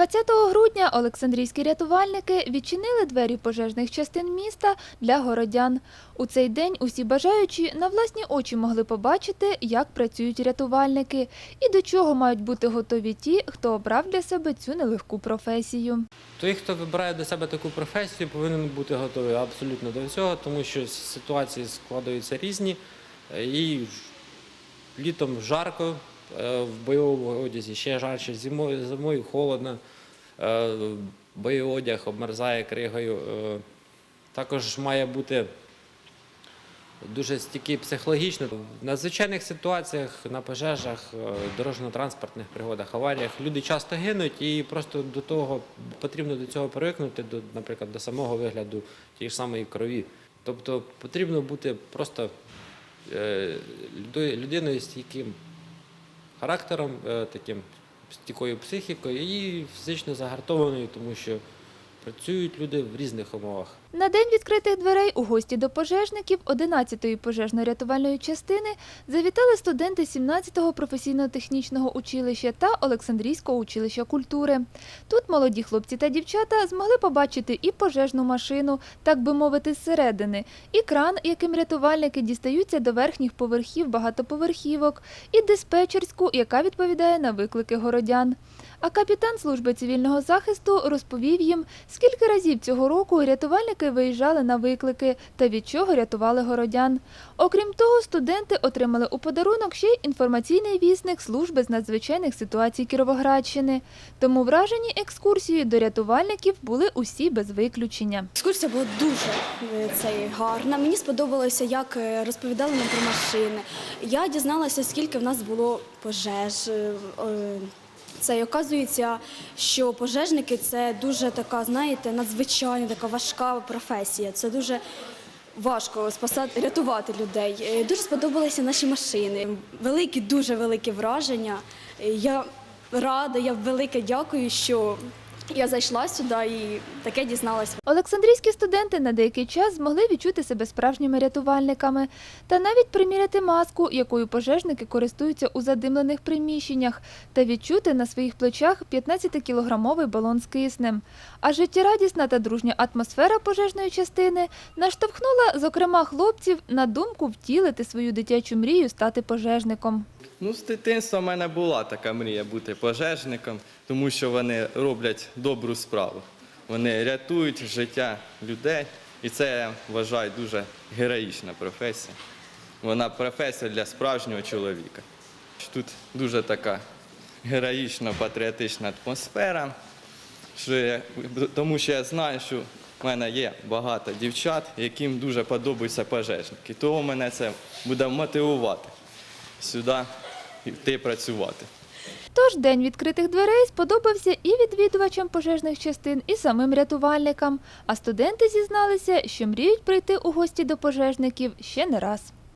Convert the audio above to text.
20 грудня Олександрійські рятувальники відчинили двері пожежних частин міста для городян. У цей день усі бажаючі на власні очі могли побачити, як працюють рятувальники і до чого мають бути готові ті, хто обрав для себе цю нелегку професію. Той, хто вибирає для себе таку професію, повинен бути готовий абсолютно до всього, тому що ситуації складаються різні. Е, І літом жарко, в бойовому одязі ще жарче, зимою, зимою холодно, е, бойовий одяг обмерзає кригою. Е, Також має бути дуже стійкий психологічно. В надзвичайних ситуаціях, на пожежах, е, дорожньо-транспортних пригодах, аваріях люди часто гинуть і просто до того потрібно до цього привикнути, до, наприклад, до самого вигляду тієї ж самої крові. Тобто потрібно бути просто е, людиною стійким характером, е, таким такою психікою. І фізично загартованою, тому що працюють люди в різних умовах. На день відкритих дверей у гості до пожежників 11-ї пожежно-рятувальної частини завітали студенти 17-го професійно-технічного училища та Олександрійського училища культури. Тут молоді хлопці та дівчата змогли побачити і пожежну машину, так би мовити, зсередини, і кран, яким рятувальники дістаються до верхніх поверхів багатоповерхівок, і диспетчерську, яка відповідає на виклики городян. А капітан служби цивільного захисту розповів їм, скільки разів цього року рятувальники виїжджали на виклики та від чого рятували городян. Окрім того, студенти отримали у подарунок ще й інформаційний вісник служби з надзвичайних ситуацій Кіровоградщини. Тому вражені екскурсією до рятувальників були усі без виключення. Екскурсія була дуже е, цей, гарна. Мені сподобалося, як е, розповідали нам про машини. Я дізналася, скільки в нас було пожеж. Це і оказується, що пожежники це дуже така, знаєте, надзвичайна, така важка професія. Це дуже важко спасати, рятувати людей. Е, Дуже сподобалися наші машини. Великі, дуже великі враження. Е, Я рада, я велике дякую, що я зайшла сюди і таке дізналася. Олександрійські студенти на деякий час змогли відчути себе справжніми рятувальниками та навіть приміряти маску, якою пожежники користуються у задимлених приміщеннях, та відчути на своїх плечах 15-кілограмовий балон з киснем. А життєрадісна та дружня атмосфера пожежної частини наштовхнула, зокрема, хлопців на думку втілити свою дитячу мрію стати пожежником. Ну, з дитинства в мене була така мрія бути пожежником, тому що вони роблять добру справу. Вони рятують життя людей, і це я вважаю дуже героїчна професія. Вона професія для справжнього чоловіка. Тут дуже така героїчна, патріотична атмосфера, що я, тому що я знаю, що в мене є багато дівчат, яким дуже подобаються пожежники. Того мене це буде мотивувати сюди йти працювати. Тож день відкритих дверей сподобався і відвідувачам пожежних частин, і самим рятувальникам. А студенти зізналися, що мріють прийти у гості до пожежників ще не раз.